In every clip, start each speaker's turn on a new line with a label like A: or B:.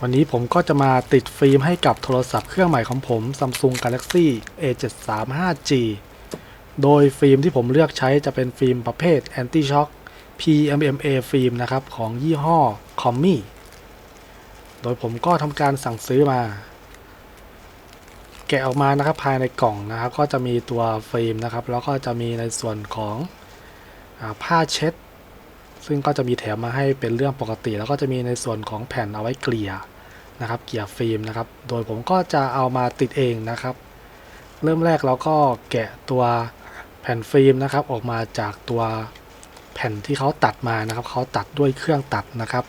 A: วันนี้ผมก็จะมาติดฟิล์มให้กับโทรศัพท์เครื่องใหม่ของผม Samsung Galaxy A735G โดยฟิล์มที่ผมเลือกใช้จะเป็นฟิล์มประเภท Anti Shock PMMA ฟิล์มนะครับ ของยี่ห้อ c o m m i โดยผมก็ทำการสั่งซื้อมา แกะออกมานะครับภายในกล่องนะครับ ก็จะมีตัวฟิล์มนะครับ แล้วก็จะมีในส่วนของอผ้าเช็ด ซึ่งก็จะมีแถมมาให้เป็นเรื่องปกติ แล้วก็จะมีในส่วนของแผ่นเอาไว้เกลี่ยนะครับ เกลี่ยฟิล์มนะครับ โดยผมก็จะเอามาติดเองนะครับ เริ่มแรกเราก็แกะตัวแผ่นฟิล์มนะครับ ออกมาจากตัวแผ่นที่เขาตัดมานะครับเขาตัดด้วยเครื่องตัดนะครับ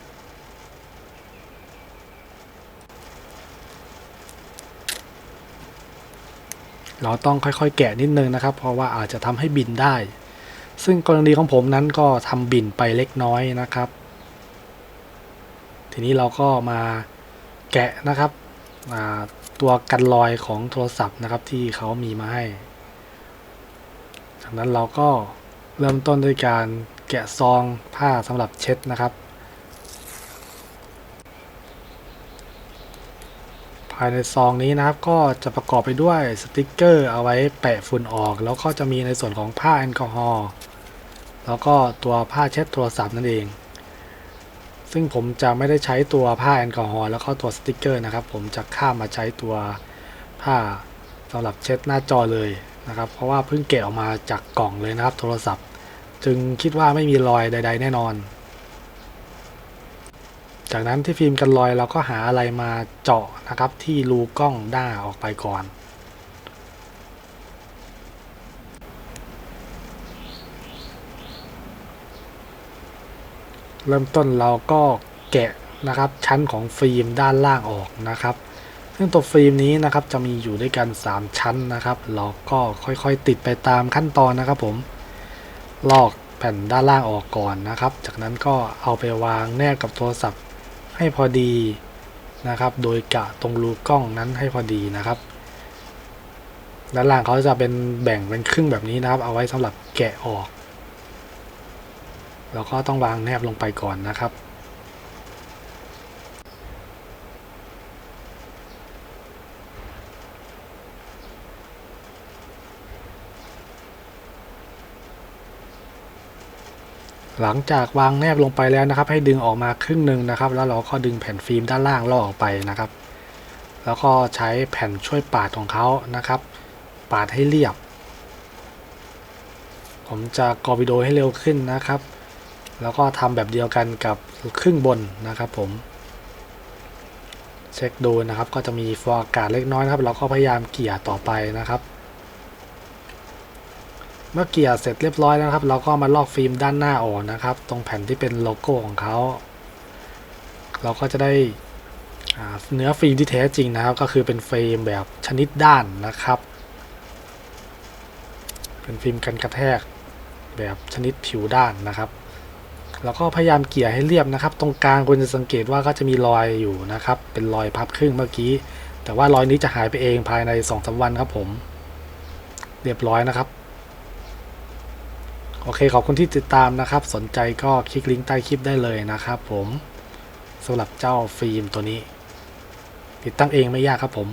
A: เราต้องค่อยๆ แกะนิดนึงนะครับ เพราะว่าอาจจะทำให้บินได้ ซึ่งกรณีของผมนั้นก็ทำบินไปเล็กน้อยนะครับ ทีนี้เราก็มาแกะนะครับตัวกันรอยของโทรศัพท์นะครับที่เขามีมาให้ จากนั้นเราก็เริ่มต้นด้วยการแกะซองผ้าสำหรับเช็ดนะครับ ภายในซองนี้นะครับก็จะประกอบไปด้วยสติกเกอร์เอาไว้แปะฝุ่นออก แล้วก็จะมีในส่วนของผ้าแอลกอฮอล์ แล้วก็ตัวผ้าเช็ดโทรศัพท์นั่นเอง ซึ่งผมจะไม่ได้ใช้ตัวผ้าแอลกอฮอล์แล้วก็ตัวสติกเกอร์นะครับ ผมจะข้ามมาใช้ตัวผ้าสำหรับเช็ดหน้าจอเลยนะครับ เพราะว่าเพิ่งแกะออกมาจากกล่องเลยนะครับ โทรศัพท์ จึงคิดว่าไม่มีรอยใด ๆ แน่นอน จากนั้นที่ฟิล์มกันรอยเราก็หาอะไรมาเจาะนะครับ ที่รูกล้องด้าออกไปก่อน เริ่มต้นเราก็แกะนะครับชั้นของฟิล์มด้านล่างออกนะครับ ซึ่งตัวฟิล์มนี้นะครับจะมีอยู่ด้วยกัน 3 ชั้นนะครับ เราก็ค่อยๆติดไปตามขั้นตอนนะครับผมลอกแผ่นด้านล่างออกก่อนนะครับ จากนั้นก็เอาไปวางแนบกับโทรศัพท์ให้พอดีนะครับ โดยกะตรงรูกล้องนั้นให้พอดีนะครับ ด้านล่างเขาจะเป็นแบ่งเป็นครึ่งแบบนี้นะครับ เอาไว้สำหรับแกะออก แล้วก็ต้องวางแนบลงไปก่อนนะครับ หลังจากวางแนบลงไปแล้วนะครับ ให้ดึงออกมาครึ่งหนึ่งนะครับ แล้วเราก็ดึงแผ่นฟิล์มด้านล่างลอกออกไปนะครับ แล้วก็ใช้แผ่นช่วยปาดของเขานะครับ ปาดให้เรียบ ผมจะกรอวิดีโอให้เร็วขึ้นนะครับ แล้วก็ทำแบบเดียวกันกับครึ่งบนนะครับผม เช็คดูนะครับก็จะมีฟองอากาศเล็กน้อยนะครับ เราก็พยายามเกี่ยต่อไปนะครับ เมื่อเกี่ยเสร็จเรียบร้อยนะครับ เราก็มาลอกฟิล์มด้านหน้าออกนะครับ ตรงแผ่นที่เป็นโลโก้ของเขาเราก็จะได้เนื้อฟิล์มที่แท้จริงนะครับ ก็คือเป็นฟิล์มแบบชนิดด้านนะครับ เป็นฟิล์มกันกระแทกแบบชนิดผิวด้านนะครับ แล้วก็พยายามเกี่ยให้เรียบนะครับ ตรงกลางคุณจะสังเกตว่าก็จะมีรอยอยู่นะครับ เป็นรอยพับครึ่งเมื่อกี้ แต่ว่ารอยนี้จะหายไปเองภายใน2อสวันครับผม เรียบร้อยนะครับ โอเคขอบคุณที่ติดตามนะครับ สนใจก็คลิกลิงก์ใต้คลิปได้เลยนะครับผมสำหรับเจ้าฟิล์มตัวนี้ ติดตั้งเองไม่ยากครับผม